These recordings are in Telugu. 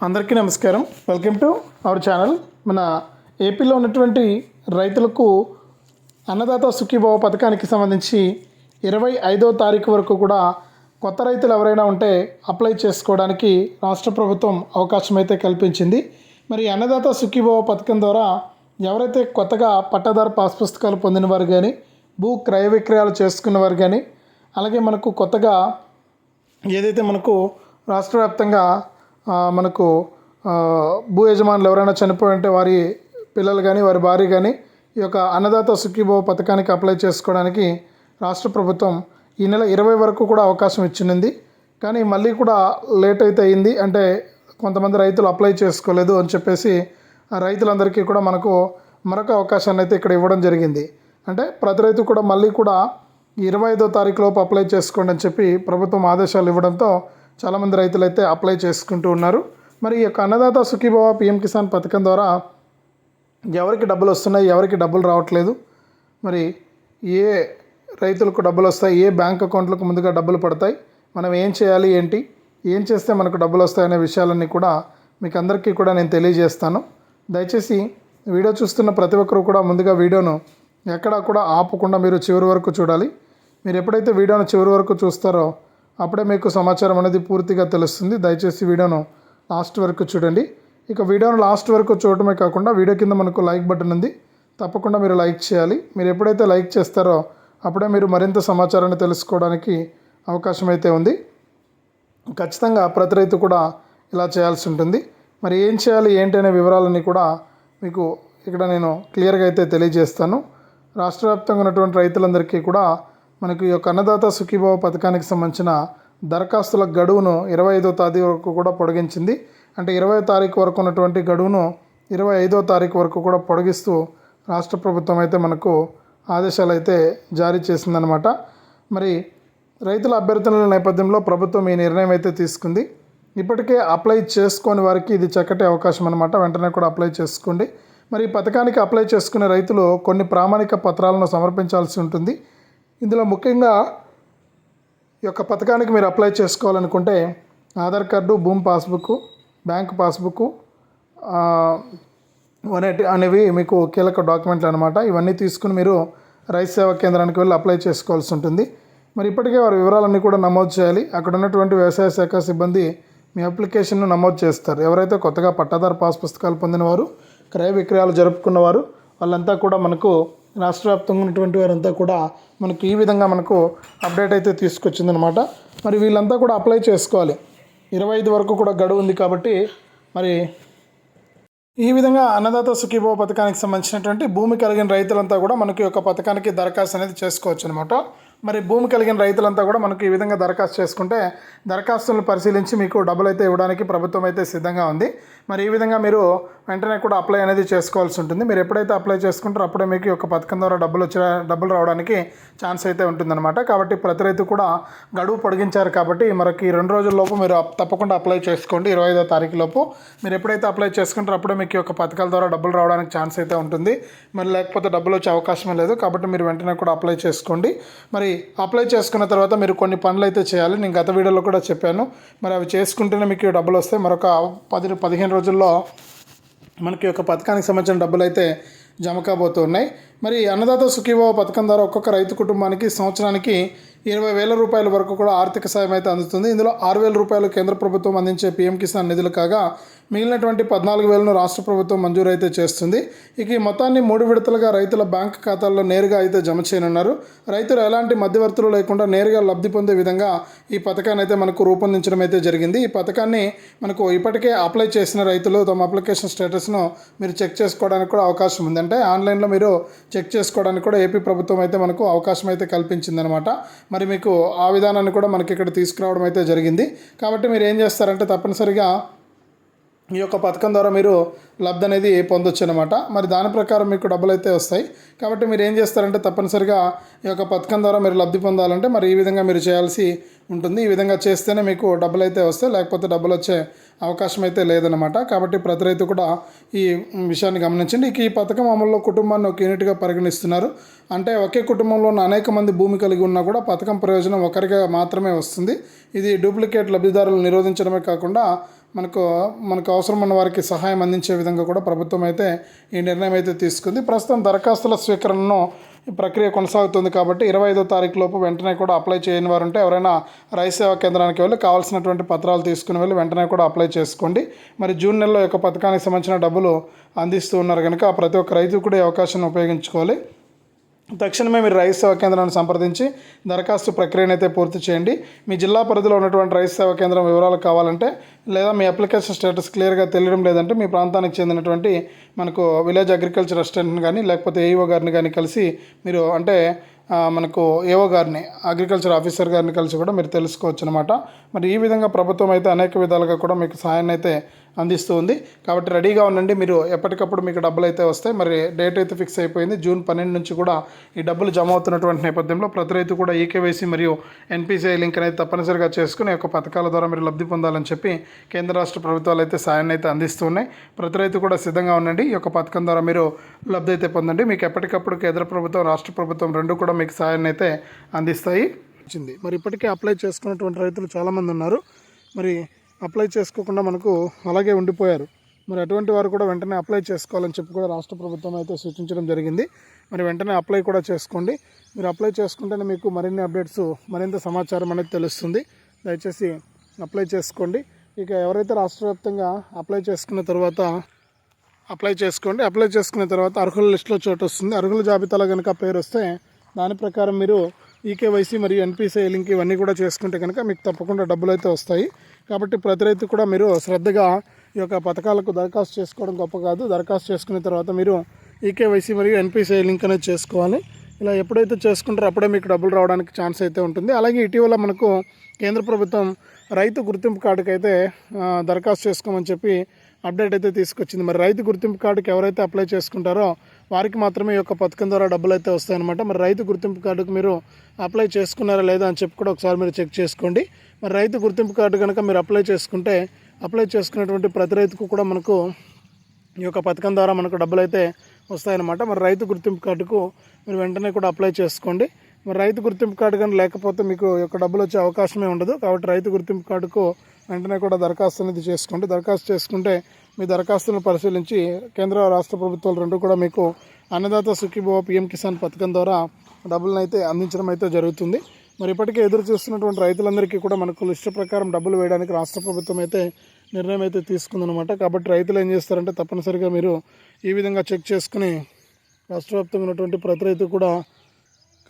అందరికీ నమస్కారం. వెల్కమ్ టు అవర్ ఛానల్ మన ఏపీలో ఉన్నటువంటి రైతులకు అన్నదాత సుఖీభావ పథకానికి సంబంధించి ఇరవై ఐదో తారీఖు వరకు కూడా కొత్త రైతులు ఎవరైనా ఉంటే అప్లై చేసుకోవడానికి రాష్ట్ర ప్రభుత్వం అవకాశం అయితే కల్పించింది. మరి అన్నదాత సుఖీభావ పథకం ద్వారా ఎవరైతే కొత్తగా పట్టాదారు పాస్ పుస్తకాలు పొందిన వారు కానీ భూ క్రయ విక్రయాలు చేసుకున్న వారు కానీ అలాగే మనకు కొత్తగా ఏదైతే మనకు రాష్ట్ర వ్యాప్తంగా మనకు భూ యజమానులు ఎవరైనా చనిపోయి ఉంటే వారి పిల్లలు కానీ వారి భార్య కానీ ఈ యొక్క అన్నదాత సుఖీభవ పథకానికి అప్లై చేసుకోవడానికి రాష్ట్ర ప్రభుత్వం ఈ నెల ఇరవై వరకు కూడా అవకాశం ఇచ్చింది. కానీ మళ్ళీ కూడా లేట్ అయితే అయింది. అంటే కొంతమంది రైతులు అప్లై చేసుకోలేదు అని చెప్పేసి రైతులందరికీ కూడా మనకు మరొక అవకాశాన్ని అయితే ఇక్కడ ఇవ్వడం జరిగింది. అంటే ప్రతి రైతు కూడా మళ్ళీ కూడా ఇరవై ఐదో తారీఖు లోపు అప్లై చేసుకోండి అని చెప్పి ప్రభుత్వం ఆదేశాలు ఇవ్వడంతో చాలామంది రైతులు అయితే అప్లై చేసుకుంటూ ఉన్నారు. మరి ఈ యొక్క అన్నదాత సుఖీభావ పిఎం కిసాన్ పథకం ద్వారా ఎవరికి డబ్బులు వస్తున్నాయి ఎవరికి డబ్బులు రావట్లేదు? మరి ఏ రైతులకు డబ్బులు వస్తాయి ఏ బ్యాంక్ అకౌంట్లకు ముందుగా డబ్బులు పడతాయి మనం ఏం చేయాలి ఏంటి ఏం చేస్తే మనకు డబ్బులు వస్తాయనే విషయాలన్నీ కూడా మీకు అందరికీ కూడా నేను తెలియజేస్తాను. దయచేసి వీడియో చూస్తున్న ప్రతి ఒక్కరు కూడా ముందుగా వీడియోను ఎక్కడా కూడా ఆపకుండా మీరు చివరి వరకు చూడాలి. మీరు ఎప్పుడైతే వీడియోను చివరి వరకు చూస్తారో అప్పుడే మీకు సమాచారం అనేది పూర్తిగా తెలుస్తుంది. దయచేసి వీడియోను లాస్ట్ వరకు చూడండి. ఇక వీడియోను లాస్ట్ వరకు చూడటమే కాకుండా వీడియో కింద మనకు లైక్ బటన్ ఉంది. తప్పకుండా మీరు లైక్ చేయాలి. మీరు ఎప్పుడైతే లైక్ చేస్తారో అప్పుడే మీరు మరింత సమాచారాన్ని తెలుసుకోవడానికి అవకాశం అయితే ఉంది. ఖచ్చితంగా ప్రతి రైతు కూడా ఇలా చేయాల్సి ఉంటుంది. మరి ఏం చేయాలి ఏంటనే వివరాలన్నీ కూడా మీకు ఇక్కడ నేను క్లియర్గా అయితే తెలియజేస్తాను. రాష్ట్ర వ్యాప్తంగా ఉన్నటువంటి రైతులందరికీ కూడా మనకు ఈ యొక్క అన్నదాత సుఖీభావ పథకానికి సంబంధించిన దరఖాస్తుల గడువును ఇరవై ఐదో తారీఖు వరకు కూడా పొడిగించింది. అంటే ఇరవై తారీఖు వరకు ఉన్నటువంటి గడువును ఇరవై ఐదో తారీఖు వరకు కూడా పొడిగిస్తూ రాష్ట్ర ప్రభుత్వం అయితే మనకు ఆదేశాలు అయితే జారీ చేసిందనమాట మరి రైతుల అభ్యర్థనల నేపథ్యంలో ప్రభుత్వం ఈ నిర్ణయం అయితే తీసుకుంది. ఇప్పటికే అప్లై చేసుకోని వారికి ఇది చక్కటి అవకాశం అనమాట వెంటనే కూడా అప్లై చేసుకోండి. మరి ఈ పథకానికి అప్లై చేసుకునే రైతులు కొన్ని ప్రామాణిక పత్రాలను సమర్పించాల్సి ఉంటుంది. ఇందులో ముఖ్యంగా ఈ యొక్క పథకానికి మీరు అప్లై చేసుకోవాలనుకుంటే ఆధార్ కార్డు భూమి పాస్బుక్ బ్యాంక్ పాస్బుక్ అనేటి అనేవి మీకు కీలక డాక్యుమెంట్లు అనమాట ఇవన్నీ తీసుకుని మీరు రైతు సేవా కేంద్రానికి వెళ్ళి అప్లై చేసుకోవాల్సి ఉంటుంది. మరి ఇప్పటికే వారి వివరాలన్నీ కూడా నమోదు చేయాలి. అక్కడ ఉన్నటువంటి వ్యవసాయ శాఖ సిబ్బంది మీ అప్లికేషన్ను నమోదు చేస్తారు. ఎవరైతే కొత్తగా పట్టాదారు పాస్ పుస్తకాలు పొందినవారు క్రయ విక్రయాలు జరుపుకున్నవారు వాళ్ళంతా కూడా మనకు రాష్ట్ర వ్యాప్తంగా ఉన్నటువంటి వారంతా కూడా మనకు ఈ విధంగా మనకు అప్డేట్ అయితే తీసుకొచ్చిందనమాట మరి వీళ్ళంతా కూడా అప్లై చేసుకోవాలి. ఇరవై ఐదు వరకు కూడా గడువు ఉంది కాబట్టి మరి ఈ విధంగా అన్నదాత సుఖీభవ పథకానికి సంబంధించినటువంటి భూమి కలిగిన రైతులంతా కూడా మనకి ఒక పథకానికి దరఖాస్తు అనేది చేసుకోవచ్చు అనమాట మరి భూమి కలిగిన రైతులంతా కూడా మనకు ఈ విధంగా దరఖాస్తు చేసుకుంటే దరఖాస్తులను పరిశీలించి మీకు డబ్బులు అయితే ఇవ్వడానికి ప్రభుత్వం అయితే సిద్ధంగా ఉంది. మరి ఈ విధంగా మీరు వెంటనే కూడా అప్లై అనేది చేసుకోవాల్సి ఉంటుంది. మీరు ఎప్పుడైతే అప్లై చేసుకుంటారో అప్పుడే మీకు ఒక యొక్క పథకం ద్వారా డబ్బులు వచ్చే డబ్బులు రావడానికి ఛాన్స్ అయితే ఉంటుందన్నమాట. కాబట్టి ప్రతి రైతు కూడా గడువు పొడిగించారు కాబట్టి మరొక ఈ రెండు రోజుల్లోపు మీరు తప్పకుండా అప్లై చేసుకోండి. ఇరవై ఐదో తారీఖు లోపు మీరు ఎప్పుడైతే అప్లై చేసుకుంటారో అప్పుడే మీకు ఒక యొక్క పథకాల ద్వారా డబ్బులు రావడానికి ఛాన్స్ అయితే ఉంటుంది. మరి లేకపోతే డబ్బులు వచ్చే అవకాశమే లేదు. కాబట్టి మీరు వెంటనే కూడా అప్లై చేసుకోండి. మరి అప్లై చేసుకున్న తర్వాత మీరు కొన్ని పనులు అయితే చేయాలి. నేను గత వీడియోలో కూడా చెప్పాను. మరి అవి చేసుకుంటేనే మీకు డబ్బులు వస్తాయి. మరొక పది పదిహేను రోజుల్లో మనకి ఒక పథకానికి సంబంధించిన డబ్బులు అయితే జమ కాబోతున్నాయి. మరి అన్నదాత సుఖీభావ పథకం ద్వారా ఒక్కొక్క రైతు కుటుంబానికి సంవత్సరానికి ఇరవై వేల రూపాయల వరకు కూడా ఆర్థిక సాయం అయితే అందుతుంది. ఇందులో ఆరు వేల రూపాయలు కేంద్ర ప్రభుత్వం అందించే పీఎం కిసాన్ నిధులు కాగా మిగిలినటువంటి పద్నాలుగు వేలను రాష్ట్ర ప్రభుత్వం మంజూరు అయితే చేస్తుంది. ఇక ఈ మొత్తాన్ని మూడు విడతలుగా రైతుల బ్యాంక్ ఖాతాల్లో నేరుగా అయితే జమ చేయనున్నారు. రైతులు ఎలాంటి మధ్యవర్తులు లేకుండా నేరుగా లబ్ధి పొందే విధంగా ఈ పథకాన్ని అయితే మనకు రూపొందించడం అయితే జరిగింది. ఈ పథకాన్ని మనకు ఇప్పటికే అప్లై చేసిన రైతులు తమ అప్లికేషన్ స్టేటస్ను మీరు చెక్ చేసుకోవడానికి కూడా అవకాశం ఉంది. అంటే ఆన్లైన్లో మీరు చెక్ చేసుకోవడానికి కూడా ఏపీ ప్రభుత్వం అయితే మనకు అవకాశం అయితే కల్పించిందనమాట. మరి మీకు ఆ విధానాన్ని కూడా మనకి ఇక్కడ తీసుకురావడం అయితే జరిగింది. కాబట్టి మీరు ఏం చేస్తారంటే తప్పనిసరిగా ఈ యొక్క పథకం ద్వారా మీరు లబ్ధి అనేది పొందొచ్చు అనమాట మరి దాని ప్రకారం మీకు డబ్బులు అయితే వస్తాయి. కాబట్టి మీరు ఏం చేస్తారంటే తప్పనిసరిగా ఈ యొక్క పథకం ద్వారా మీరు లబ్ధి పొందాలంటే మరి ఈ విధంగా మీరు చేయాల్సి ఉంటుంది. ఈ విధంగా చేస్తేనే మీకు డబ్బులు అయితే వస్తాయి. లేకపోతే డబ్బులు వచ్చే అవకాశం అయితే లేదనమాట కాబట్టి ప్రతి రైతు కూడా ఈ విషయాన్ని గమనించండి. ఇక ఈ పథకం అమల్లో కుటుంబాన్ని ఒక యూనిట్గా పరిగణిస్తున్నారు. అంటే ఒకే కుటుంబంలో ఉన్న అనేక మంది భూమి కలిగి ఉన్నా కూడా పథకం ప్రయోజనం ఒకరిగా మాత్రమే వస్తుంది. ఇది డూప్లికేట్ లబ్ధిదారులు నిరోధించడమే కాకుండా మనకు మనకు అవసరం ఉన్న వారికి సహాయం అందించే విధంగా కూడా ప్రభుత్వం అయితే ఈ నిర్ణయం అయితే తీసుకుంది. ప్రస్తుతం దరఖాస్తుల స్వీకరణను ఈ ప్రక్రియ కొనసాగుతుంది కాబట్టి ఇరవై ఐదో తారీఖు లోపు వెంటనే కూడా అప్లై చేయని వారు ఉంటే ఎవరైనా రైతు సేవా కేంద్రానికి వెళ్ళి కావాల్సినటువంటి పత్రాలు తీసుకుని వెళ్ళి వెంటనే కూడా అప్లై చేసుకోండి. మరి జూన్ నెలలో యొక్క పథకానికి సంబంధించిన డబ్బులు అందిస్తూ ఉన్నారు కనుక ప్రతి ఒక్క రైతు కూడా ఈ అవకాశాన్ని ఉపయోగించుకోవాలి. తక్షణమే మీరు రైతు సేవా కేంద్రాన్ని సంప్రదించి దరఖాస్తు ప్రక్రియను అయితే పూర్తి చేయండి. మీ జిల్లా పరిధిలో ఉన్నటువంటి రైతు సేవా కేంద్రం వివరాలు కావాలంటే లేదా మీ అప్లికేషన్ స్టేటస్ క్లియర్గా తెలియడం లేదంటే మీ ప్రాంతానికి చెందినటువంటి మనకు విలేజ్ అగ్రికల్చర్ అసిస్టెంట్ని కానీ లేకపోతే ఏఈఓ గారిని కానీ కలిసి మీరు అంటే మనకు ఏఓ గారిని అగ్రికల్చర్ ఆఫీసర్ గారిని కలిసి కూడా మీరు తెలుసుకోవచ్చు అనమాట మరి ఈ విధంగా ప్రభుత్వం అయితే అనేక విధాలుగా కూడా మీకు సహాయాన్ని అయితే అందిస్తూ ఉంది కాబట్టి రెడీగా ఉండండి. మీరు ఎప్పటికప్పుడు మీకు డబ్బులు అయితే వస్తాయి మరి డేట్ అయితే ఫిక్స్ అయిపోయింది. జూన్ పన్నెండు నుంచి కూడా ఈ డబ్బులు జమ అవుతున్నటువంటి నేపథ్యంలో ప్రతి రైతు కూడా ఈకేవైసీ మరియు ఎన్పిసిఐ లింక్ అనేది తప్పనిసరిగా చేసుకుని యొక్క పథకాల ద్వారా మీరు లబ్ధి పొందాలని చెప్పి కేంద్ర రాష్ట్ర ప్రభుత్వాలు అయితే సాయాన్ని అయితే అందిస్తూ ఉన్నాయి ప్రతి రైతు కూడా సిద్ధంగా ఉండండి. ఈ యొక్క పథకం ద్వారా మీరు లబ్ధి అయితే పొందండి. మీకు ఎప్పటికప్పుడు కేంద్ర ప్రభుత్వం రాష్ట్ర ప్రభుత్వం రెండు కూడా మీకు సాయాన్ని అయితే అందిస్తాయి. వచ్చింది. మరి ఇప్పటికే అప్లై చేసుకున్నటువంటి రైతులు చాలామంది ఉన్నారు. మరి అప్లై చేసుకోకుండా మనకు అలాగే ఉండిపోయారు. మరి అటువంటి వారు కూడా వెంటనే అప్లై చేసుకోవాలని చెప్పి కూడా రాష్ట్ర ప్రభుత్వం అయితే సూచించడం జరిగింది. మరి వెంటనే అప్లై కూడా చేసుకోండి. మీరు అప్లై చేసుకుంటేనే మీకు మరిన్ని అప్డేట్స్ మరింత సమాచారం అనేది తెలుస్తుంది. దయచేసి అప్లై చేసుకోండి. ఇక ఎవరైతే రాష్ట్ర వ్యాప్తంగా అప్లై చేసుకున్న తర్వాత అప్లై చేసుకోండి. అప్లై చేసుకున్న తర్వాత అర్హుల లిస్టులో చోటు వస్తుంది. అర్హుల జాబితాలో కనుక పేరు వస్తే దాని ప్రకారం మీరు ఈకేవైసీ మరియు ఎన్పిసిఐ లింక్ ఇవన్నీ కూడా చేసుకుంటే కనుక మీకు తప్పకుండా డబ్బులు అయితే వస్తాయి. కాబట్టి ప్రతి రైతు కూడా మీరు శ్రద్ధగా ఈ యొక్క పథకాలకు దరఖాస్తు చేసుకోవడం గొప్ప కాదు. దరఖాస్తు చేసుకున్న తర్వాత మీరు ఈకేవైసీ మరియు ఎన్పిసిఐ లింక్ అనేది చేసుకోవాలి. ఇలా ఎప్పుడైతే చేసుకుంటారో అప్పుడే మీకు డబ్బులు రావడానికి ఛాన్స్ అయితే ఉంటుంది. అలాగే ఇటీవల మనకు కేంద్ర ప్రభుత్వం రైతు గుర్తింపు కార్డుకి అయితే దరఖాస్తు చేసుకోమని చెప్పి అప్డేట్ అయితే తీసుకొచ్చింది. మరి రైతు గుర్తింపు కార్డుకి ఎవరైతే అప్లై చేసుకుంటారో వారికి మాత్రమే ఈ యొక్క పథకం ద్వారా డబ్బులు అయితే వస్తాయన్నమాట. మరి రైతు గుర్తింపు కార్డుకు మీరు అప్లై చేసుకున్నారా లేదా అని చెప్పి కూడా ఒకసారి మీరు చెక్ చేసుకోండి. మరి రైతు గుర్తింపు కార్డు కనుక మీరు అప్లై చేసుకుంటే అప్లై చేసుకున్నటువంటి ప్రతి రైతుకు కూడా మనకు ఈ యొక్క పథకం ద్వారా మనకు డబ్బులు అయితే వస్తాయన్నమాట. మరి రైతు గుర్తింపు కార్డుకు మీరు వెంటనే కూడా అప్లై చేసుకోండి. మరి రైతు గుర్తింపు కార్డు కానీ లేకపోతే మీకు యొక్క డబ్బులు వచ్చే అవకాశమే ఉండదు. కాబట్టి రైతు గుర్తింపు కార్డుకు వెంటనే కూడా దరఖాస్తు అనేది చేసుకోండి. దరఖాస్తు చేసుకుంటే మీ దరఖాస్తులను పరిశీలించి కేంద్ర రాష్ట్ర ప్రభుత్వాలు రెండు కూడా మీకు అన్నదాత సుఖీభవ పిఎం కిసాన్ పథకం ద్వారా డబ్బులను అయితే అందించడం అయితే జరుగుతుంది. మరి ఇప్పటికే ఎదురు చూస్తున్నటువంటి రైతులందరికీ కూడా మనకు లిస్టు ప్రకారం డబ్బులు వేయడానికి రాష్ట్ర ప్రభుత్వం అయితే నిర్ణయం అయితే తీసుకుందనమాట కాబట్టి రైతులు ఏం చేస్తారంటే తప్పనిసరిగా మీరు ఈ విధంగా చెక్ చేసుకుని రాష్ట్ర వ్యాప్తంగా ఉన్నటువంటి ప్రతి రైతు కూడా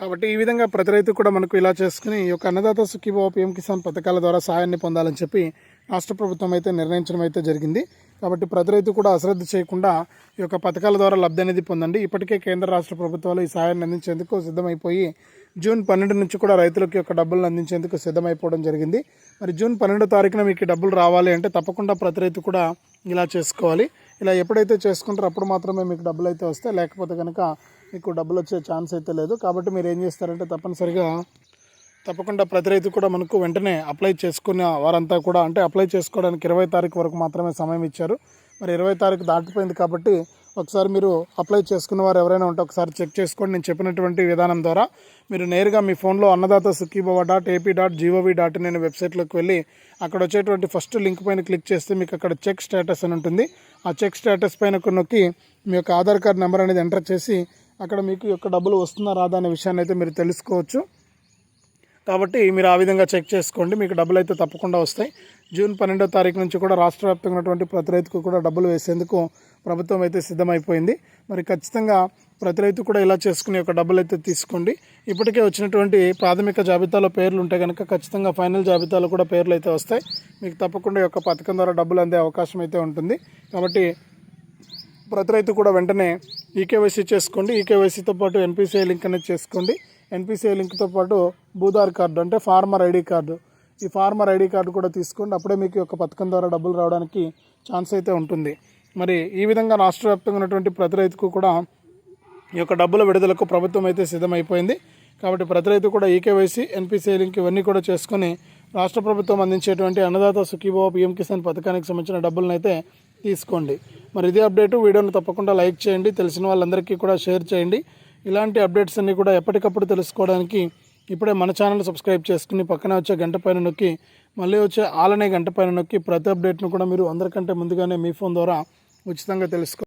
కాబట్టి ఈ విధంగా ప్రతి రైతు కూడా మనకు ఇలా చేసుకుని ఈ యొక్క అన్నదాత సుఖీభావ పీఎం కిసాన్ పథకాల ద్వారా సహాయాన్ని పొందాలని చెప్పి రాష్ట్ర ప్రభుత్వం అయితే నిర్ణయించడం అయితే జరిగింది. కాబట్టి ప్రతి రైతు కూడా అశ్రద్ధ చేయకుండా ఈ యొక్క పథకాల ద్వారా లబ్ధి అనేది పొందండి. ఇప్పటికే కేంద్ర రాష్ట్ర ప్రభుత్వాలు ఈ సహాయాన్ని అందించేందుకు సిద్ధమైపోయి జూన్ పన్నెండు నుంచి కూడా రైతులకు యొక్క డబ్బులను అందించేందుకు సిద్ధమైపోవడం జరిగింది. మరి జూన్ పన్నెండో తారీఖున మీకు డబ్బులు రావాలి అంటే తప్పకుండా ప్రతి రైతు కూడా ఇలా చేసుకోవాలి. ఇలా ఎప్పుడైతే చేసుకుంటారో అప్పుడు మాత్రమే మీకు డబ్బులు అయితే వస్తాయి. లేకపోతే కనుక మీకు డబ్బులు వచ్చే ఛాన్స్ అయితే లేదు. కాబట్టి మీరు ఏం చేస్తారంటే తప్పనిసరిగా తప్పకుండా ప్రతి రైతు కూడా మనకు వెంటనే అప్లై చేసుకున్న వారంతా కూడా అంటే అప్లై చేసుకోవడానికి ఇరవై తారీఖు వరకు మాత్రమే సమయం ఇచ్చారు. మరి ఇరవై తారీఖు దాటిపోయింది కాబట్టి ఒకసారి మీరు అప్లై చేసుకున్న వారు ఎవరైనా ఉంటే ఒకసారి చెక్ చేసుకోండి. నేను చెప్పినటువంటి విధానం ద్వారా మీరు నేరుగా మీ ఫోన్లో Annadata Sukhibhava dot AP dot gov dot in అనే వెబ్సైట్లోకి వెళ్ళి అక్కడ వచ్చేటువంటి ఫస్ట్ లింక్ పైన క్లిక్ చేస్తే మీకు అక్కడ చెక్ స్టేటస్ అని ఉంటుంది. ఆ చెక్ స్టేటస్ పైన నొక్కి మీ యొక్క ఆధార్ కార్డ్ నెంబర్ అనేది ఎంటర్ చేసి అక్కడ మీకు యొక్క డబ్బులు వస్తుందా రాదా అనే విషయాన్ని అయితే మీరు తెలుసుకోవచ్చు. కాబట్టి మీరు ఆ విధంగా చెక్ చేసుకోండి. మీకు డబ్బులు అయితే తప్పకుండా వస్తాయి. జూన్ పన్నెండో తారీఖు నుంచి కూడా రాష్ట్ర వ్యాప్తంగా ఉన్నటువంటి ప్రతి రైతుకు కూడా డబ్బులు వేసేందుకు ప్రభుత్వం అయితే సిద్ధమైపోయింది. మరి ఖచ్చితంగా ప్రతి రైతు కూడా ఇలా చేసుకుని ఒక డబ్బులు అయితే తీసుకోండి. ఇప్పటికే వచ్చినటువంటి ప్రాథమిక జాబితాలో పేర్లు ఉంటే కనుక ఖచ్చితంగా ఫైనల్ జాబితాలో కూడా పేర్లు అయితే వస్తాయి. మీకు తప్పకుండా ఈ యొక్క పథకం ద్వారా డబ్బులు అందే అవకాశం అయితే ఉంటుంది. కాబట్టి ప్రతి రైతు కూడా వెంటనే ఈకేవైసీ చేసుకోండి. ఈకేవైసీతో పాటు ఎన్పిసిఐ లింక్ అనేది చేసుకోండి. ఎన్పిసిఐ లింక్తో పాటు భూదార్ కార్డు అంటే ఫార్మర్ ఐడి కార్డు. ఈ ఫార్మర్ ఐడి కార్డు కూడా తీసుకోండి. అప్పుడే మీకు ఒక యొక్క పథకం ద్వారా డబ్బులు రావడానికి ఛాన్స్ అయితే ఉంటుంది. మరి ఈ విధంగా రాష్ట్ర వ్యాప్తంగా ఉన్నటువంటి ప్రతి రైతుకు కూడా ఈ యొక్క డబ్బుల విడుదలకు ప్రభుత్వం అయితే సిద్ధమైపోయింది. కాబట్టి ప్రతి రైతు కూడా ఈకేవైసీ ఎన్పిసిఐ లింక్ ఇవన్నీ కూడా చేసుకొని రాష్ట్ర ప్రభుత్వం అందించేటువంటి అన్నదాత సుఖీభవ పిఎం కిసాన్ పథకానికి సంబంధించిన డబ్బులను అయితే తీసుకోండి. మరి ఇదే అప్డేట్ వీడియోను తప్పకుండా లైక్ చేయండి. తెలిసిన వాళ్ళందరికీ కూడా షేర్ చేయండి. ఇలాంటి అప్డేట్స్ అన్నీ కూడా ఎప్పటికప్పుడు తెలుసుకోవడానికి ఇప్పుడే మన ఛానల్ సబ్స్క్రైబ్ చేసుకుని పక్కనే వచ్చే గంట పైన నొక్కి మళ్ళీ వచ్చే ఆలనే గంట పైన నొక్కి ప్రతి అప్డేట్ను కూడా మీరు అందరికంటే ముందుగానే మీ ఫోన్ ద్వారా ఉచితంగా తెలుసుకో